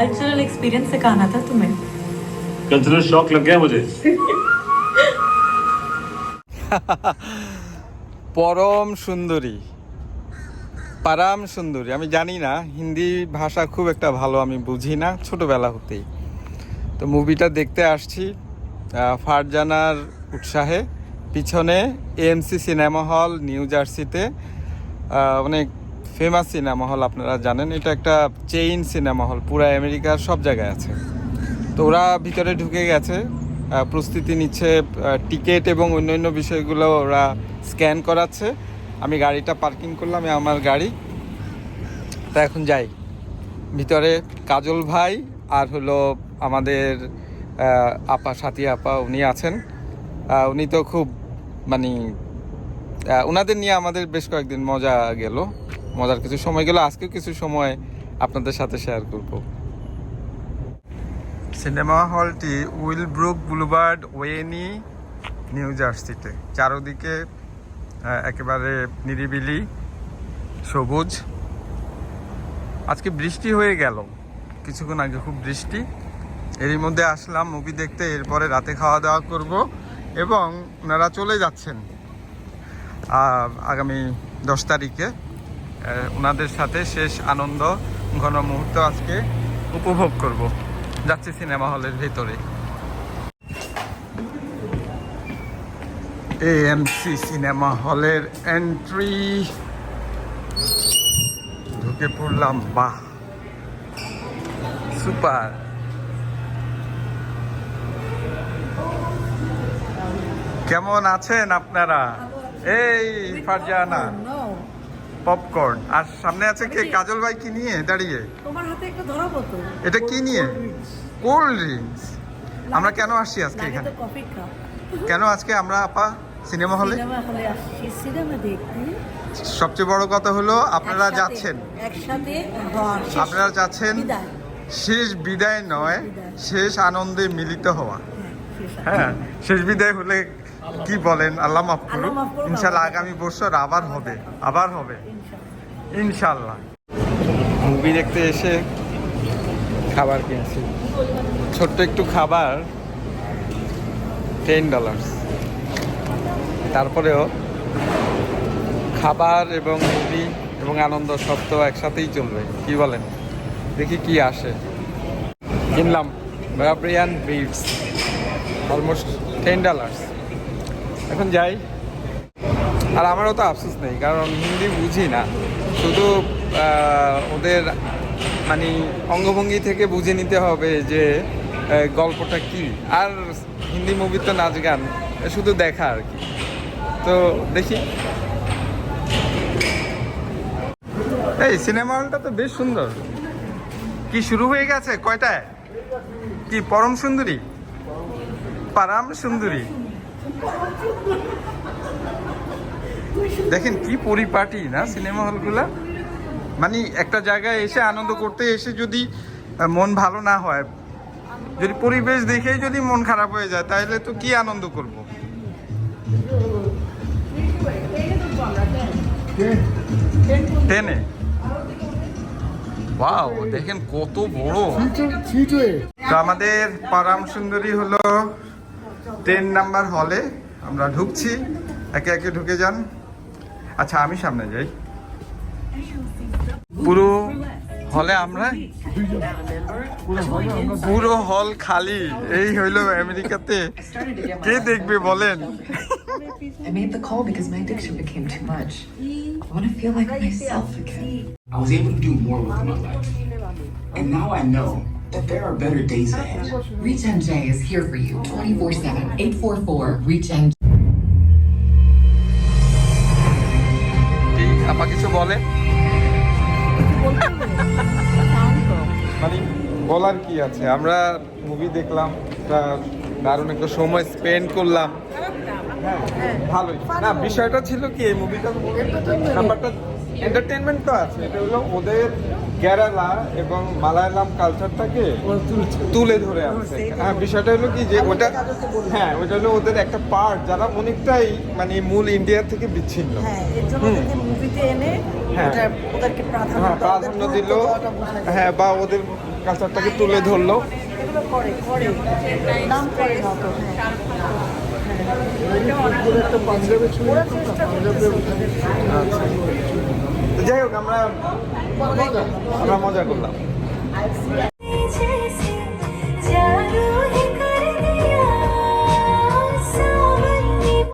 Cultural experience सिखाना था तुम्हें कल्चरल शॉक लग गया मुझे পরম সুন্দরী পারাম সুন্দরী আমি জানি না হিন্দি ভাষা খুব একটা ভালো আমি বুঝি না ছোটবেলা হতেই তো মুভিটা দেখতে আসছি আহ, ফারজানার উৎসাহে পিছনে এএমসি সিনেমা হল নিউ জার্সিতে আহ, অনেক ফেমাস সিনেমা হল আপনারা জানেন, এটা একটা চেইন সিনেমা হল পুরো আমেরিকার সব জায়গায় আছে। তো ওরা ভিতরে ঢুকে গেছে প্রস্তুতি নিচ্ছে টিকিট এবং অন্যান্য বিষয়গুলো ওরা স্ক্যান করাচ্ছে। আমি গাড়িটা পার্কিং করলাম আমার গাড়ি। তা এখন যাই। ভিতরে কাজল ভাই আর হলো আমাদের আপা, সাথী আপা, উনি আছেন। উনি তো খুব মানে ওনাদের নিয়ে আমাদের বেশ কয়েকদিন মজা গেল। মজার কিছু সময় গেল আজকেও কিছু সময় আপনাদের সাথে শেয়ার করব। Cinema হলটি will Willowbrook Boulevard Wayne New জার্সিতে চারোদিকে একেবারে নিরিবিলি, সবুজ। আজকে বৃষ্টি হয়ে গেল। কিছুক্ষণ আগে খুব বৃষ্টি। এরই মধ্যে আসলাম মুভি দেখতে, এরপরে রাতে খাওয়া দাওয়া করব এবং ওনারা চলে যাচ্ছেন আগামী দশ তারিখে। ওনাদের সাথে শেষ আনন্দ, ঘন মুহূর্ত আজকে উপভোগ করব। যাচ্ছি সিনেমা হলের ভেতরে। এএমসি সিনেমা হলের এন্ট্রি ঢুকে পড়লাম, বাহ! সুপার। কেমন আছেন আপনারা? এই, ফারজানা। পপকর্ন। আর সামনে আছে কে? কাজল ভাই কি নিয়ে দাঁড়িয়ে? তোমার হাতে একটা ধরাবো তো এটা কি নিয়ে? কোল্ড ড্রিঙ্কস আমরা কেন আসছি আজকে এখানে? কেন আজকে আমরা আপা সিনেমা হলে? সিনেমা দেখতে। সবচেয়ে বড় কথা হলো আপনারা যাচ্ছেন। একসাথে আপনারা যাচ্ছেন। শেষ বিদায় নয় শেষ আনন্দে মিলিত হওয়া। হ্যাঁ, হ্যাঁ শেষ বিদায় হলে কি বলেন? আল্লাহ মাফ করুন। ইনশাল্লাহ আগামী বছর আবার হবে আবার হবে। ইনশাল্লাহ মুভি দেখতে এসে খাবার কিনছি ছোট্ট একটু খাবার টেন ডলার্স তারপরেও খাবার এবং মুভি এবং আনন্দ সব তো একসাথেই চলবে। কি বলেন? দেখি কি আসে। কিনলাম। ব্রাব্রিয়ান বিটস অলমোস্ট টেন ডলার্স এখন যাই। আর আমারও তো আফসোস নেই, কারণ হিন্দি বুঝি না। শুধু ওদের মানে অঙ্গভঙ্গি থেকে বুঝে নিতে হবে যে গল্পটা কি। আর হিন্দি মুভি তো নাচ গান শুধু দেখা আর কি। তো দেখি। এই, সিনেমা হলটা তো বেশ সুন্দর। কি শুরু হয়ে গেছে? কয়টায়? কি, পরম সুন্দরী? পারাম সুন্দরী? দেখেন কি পরিপাটি না সিনেমা হলগুলা। মানে একটা জায়গায় এসে আনন্দ করতে এসে যদি মন ভালো না হয় যদি পরিবেশ দেখেই যদি মন খারাপ হয়ে যায় তাহলে তো কি আনন্দ করব? টেনে। দেখেন কত বড়। তো আমাদের পারাম সুন্দরী হলো টেন নাম্বার হলে আমরা ঢুকছি। একে একে ঢুকে যান। আচ্ছা আমি সামনে যাই। পুরো হলে আমরা? পুরো হল খালি। এই হইল আমেরিকাতে। কে দেখবে বলেন? That there are better days ahead. Reach MJ is here for you 24 7. 844 Reach MJ. আপা কিছু বলে মানে বলার কি আছে আমরা মুভি দেখলাম দারুণ একটা সময় স্পেন্ড করলাম হ্যাঁ ভালোই না বিষয়টা ছিল কি এই মুভিটা ব্যাপারটা এন্টারটেনমেন্ট তো আছে এটা হলো ওদের কেরালা এবং মালায়ালাম কালচারটাকে তুলে ধরে আছে হ্যাঁ বিষয়টা হলো কি যে ওটা হ্যাঁ ওটা হলো ওদের একটা পার্ট যারা অনেকটাই মানে মূল ইন্ডিয়া থেকে বিচ্ছিন্ন। হ্যাঁ হ্যাঁ। প্রাধান্য হ্যাঁ দিল। হ্যাঁ বা ওদের কালচারটাকে তুলে ধরলো। এগুলো যাই হোক আমরা আমরা মজা করলাম।